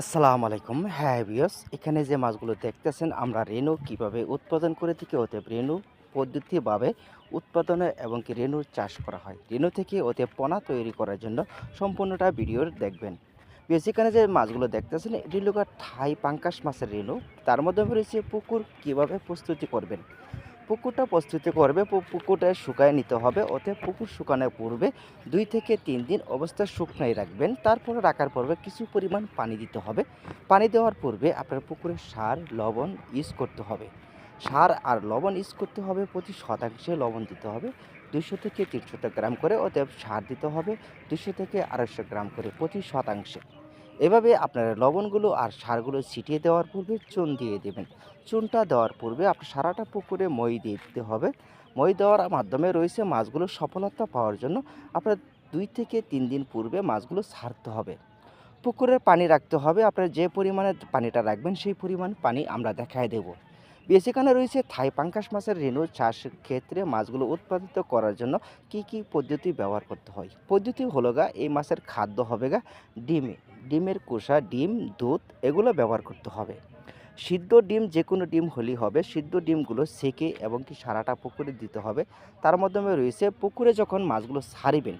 আসসালামু আলাইকুম। হ্যাঁ বিয়স এখানে যে মাছগুলো দেখতেছেন, আমরা রেনু কীভাবে উৎপাদন করে থাকি ওতে রেনু পদ্ধতিভাবে উৎপাদনে এবং কি রেনুর চাষ করা হয়। রেনু থেকে ওতে পোনা তৈরি করার জন্য সম্পূর্ণটা ভিডিওর দেখবেন। বিয়স এখানে যে মাছগুলো দেখতেছেন, এটি লোক ঠাই পাঙ্কাশ মাছের রেনু তার মধ্যে রয়েছে পুকুর, কীভাবে প্রস্তুতি করবেন? পুকুরটা প্রস্তুতি করবে পুকুরটা শুকায় নিতে হবে ওতে পুকুর শুকানোর পূর্বে দুই থেকে তিন দিন অবস্থা শুকনাই রাখবেন, তারপরে রাখার পূর্বে কিছু পরিমাণ পানি দিতে হবে। পানি দেওয়ার পূর্বে আপনার পুকুরে সার, লবণ ইউজ করতে হবে। সার আর লবণ ইউজ করতে হবে, প্রতি শতাংশে লবণ দিতে হবে দুশো থেকে তিনশো গ্রাম করে ওতে সার দিতে হবে দুশো থেকে আড়াইশো গ্রাম করে প্রতি শতাংশে। এভাবে আপনার লবণগুলো আর সারগুলো ছিটিয়ে দেওয়ার পূর্বে চুন দিয়ে দেবেন। চুনটা দেওয়ার পূর্বে আপনার সারাটা পুকুরে মই দিয়ে দিতে হবে। মই দেওয়ার মাধ্যমে রয়েছে মাছগুলো সফলতা পাওয়ার জন্য আপনার দুই থেকে তিন দিন পূর্বে মাছগুলো ছাড়তে হবে। পুকুরের পানি রাখতে হবে। আপনার যে পরিমাণে পানিটা রাখবেন সেই পরিমাণ পানি আমরা দেখায় দেব। বেশিখানে রয়েছে থাই পাঙ্কাশ মাছের রেণু চাষের ক্ষেত্রে মাছগুলো উৎপাদিত করার জন্য কি কি পদ্ধতি ব্যবহার করতে হয়? পদ্ধতি হলো গা, এই মাছের খাদ্য হবে গা, ডিমে। ডিমের কোষা ডিম, দুধ এগুলো ব্যবহার করতে হবে। সিদ্ধ ডিম যে কোনো ডিম হলেই হবে। সিদ্ধ ডিমগুলো সেকে এবং কি সারাটা পুকুরে দিতে হবে। তার মাধ্যমে রয়েছে পুকুরে যখন মাছগুলো ছাড়িবেন,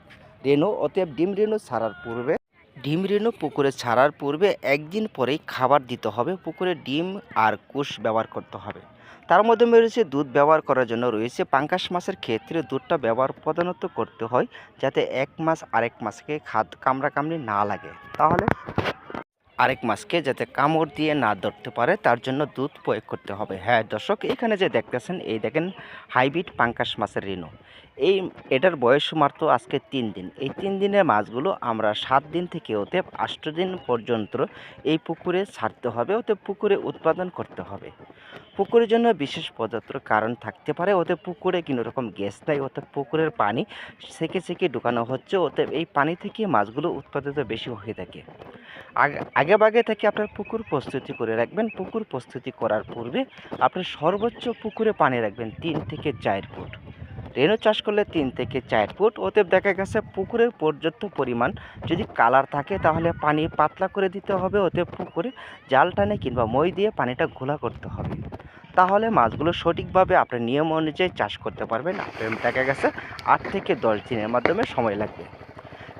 রেণু, অতএব ডিম রেণু ছাড়ার পূর্বে, ডিম রেণু পুকুরে ছাড়ার পূর্বে একদিন পরেই খাবার দিতে হবে। পুকুরে ডিম আর কুশ ব্যবহার করতে হবে। তার মধ্যে রয়েছে দুধ ব্যবহার করার জন্য রয়েছে পাঙ্কাশ মাছের ক্ষেত্রে দুধটা ব্যবহার প্রধানত করতে হয় যাতে এক মাস আরেক মাসকে খাদ কামড়াকামড়ি না লাগে। তাহলে আরেক মাছকে যাতে কামড় দিয়ে না ধরতে পারে, তার জন্য দুধ প্রয়োগ করতে হবে। হ্যাঁ দর্শক, এখানে যে দেখতেছেন, এই দেখেন হাইব্রিড পাঙ্কাশ মাছের রেণু এই, এটার বয়স মাত্র আজকে তিন দিন। এই তিন দিনের মাছগুলো আমরা সাত দিন থেকে ওতে আষ্ট দিন পর্যন্ত এই পুকুরে ছাড়তে হবে ওতে পুকুরে উৎপাদন করতে হবে। পুকুরের জন্য বিশেষ পদার্থ কারণ থাকতে পারে ওতে পুকুরে কোনো রকম গ্যাস নাই ওতে পুকুরের পানি সেকে সেকে ঢুকানো হচ্ছে ওতে এই পানি থেকে মাছগুলো উৎপাদিত বেশি হয়ে থাকে। আগে আগে বাগে থেকে আপনার পুকুর প্রস্তুতি করে রাখবেন। পুকুর প্রস্তুতি করার পূর্বে আপনি সর্বোচ্চ পুকুরে পানি রাখবেন তিন থেকে চার ফুট। রেণু চাষ করলে তিন থেকে চার ফুট। ওতে দেখা গেছে পুকুরের পর্যাপ্ত পরিমাণ যদি কালার থাকে তাহলে পানি পাতলা করে দিতে হবে। ওতে পুকুরে জাল টানে কিংবা মই দিয়ে পানিটা ঘোলা করতে হবে। তাহলে মাছগুলো সঠিকভাবে আপনার নিয়ম অনুযায়ী চাষ করতে পারবেন। আপনার দেখা গেছে আট থেকে দশ দিনের মাধ্যমে সময় লাগবে।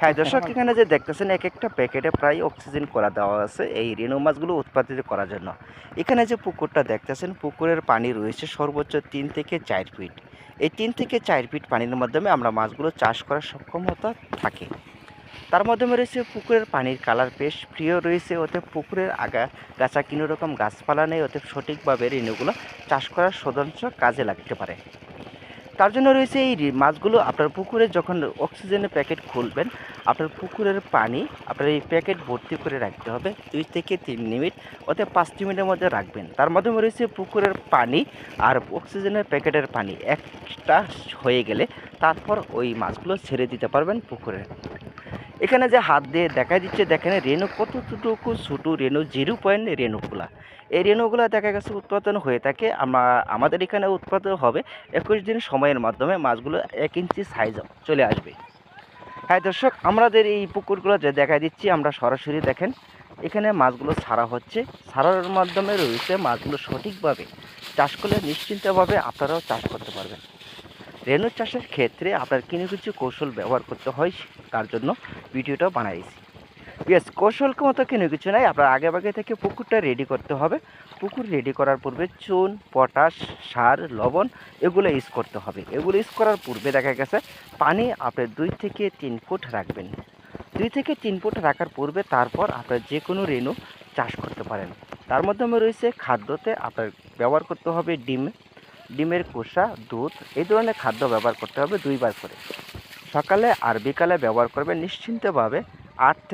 হ্যাঁ দর্শক, এখানে যে দেখতেছেন এক একটা প্যাকেটে প্রায় অক্সিজেন করা দেওয়া আছে এই রেণু মাছগুলো উৎপাদিত করার জন্য। এখানে যে পুকুরটা দেখতেছেন, পুকুরের পানি রয়েছে সর্বোচ্চ তিন থেকে চার ফিট। এই তিন থেকে চার ফিট পানির মাধ্যমে আমরা মাছগুলো চাষ করার সক্ষমতা থাকে। তার মাধ্যমে রয়েছে পুকুরের পানির কালার বেশ প্রিয় রয়েছে ওতে পুকুরের আগা গাছা কোনো রকম গাছপালা নেই ওতে সঠিকভাবে রেণুগুলো চাষ করার সদস্য কাজে লাগতে পারে। তার জন্য রয়েছে এই মাছগুলো আপনার পুকুরে যখন অক্সিজেনের প্যাকেট খুলবেন, আপনার পুকুরের পানি আপনার এই প্যাকেট ভর্তি করে রাখতে হবে। দুই থেকে তিন মিনিট অর্থাৎ পাঁচ মিনিটের মধ্যে রাখবেন। তার মাধ্যমে রয়েছে পুকুরের পানি আর অক্সিজেনের প্যাকেটের পানি একটা হয়ে গেলে তারপর ওই মাছগুলো ছেড়ে দিতে পারবেন পুকুরে। এখানে যে হাত দিয়ে দেখা দিচ্ছে, দেখেন রেণু কতটুকু ছোটো রেণু, জিরো পয়েন্ট রেণুগুলা। এই রেণুগুলো দেখা গেছে উৎপাদন হয়ে থাকে আমরা আমাদের এখানে উৎপাদন হবে একুশ দিন সময়ের মাধ্যমে, মাছগুলো এক ইঞ্চি সাইজ চলে আসবে। হ্যাঁ দর্শক, আমাদের এই পুকুরগুলো যে দেখা দিচ্ছি, আমরা সরাসরি দেখেন, এখানে মাছগুলো ছাড়া হচ্ছে। ছাড়ার মাধ্যমে রয়েছে মাছগুলো সঠিকভাবে, চাষ করলে নিশ্চিন্তভাবে আপনারাও চাষ করতে পারবেন। রেণু চাষের ক্ষেত্রে আপনার কিছু কিছু কৌশল ব্যবহার করতে হয়, তার জন্য ভিডিওটা বানাইছি। ইয়েস কৌশল মতো কোনো কিছু নাই, আপনার আগে ভাগে থেকে পুকুরটা রেডি করতে হবে। পুকুর রেডি করার পূর্বে চুন, পটাশ, সার, লবণ এগুলো ইউজ করতে হবে। এগুলো ইউজ করার পূর্বে দেখা গেছে, পানি আপনি দুই থেকে তিন ফুট রাখবেন। দুই থেকে তিন ফুট রাখার পূর্বে তারপর আপনার যে কোনো রেণু চাষ করতে পারেন। তার মাধ্যমে রয়েছে খাদ্যতে আপনার ব্যবহার করতে হবে ডিম ডিমের কোষা দুধ, এই ধরনের খাদ্য ব্যবহার করতে হবে দুইবার করে। সকালে আর বিকালে ব্যবহার করবে নিশ্চিন্তভাবে আট থেকে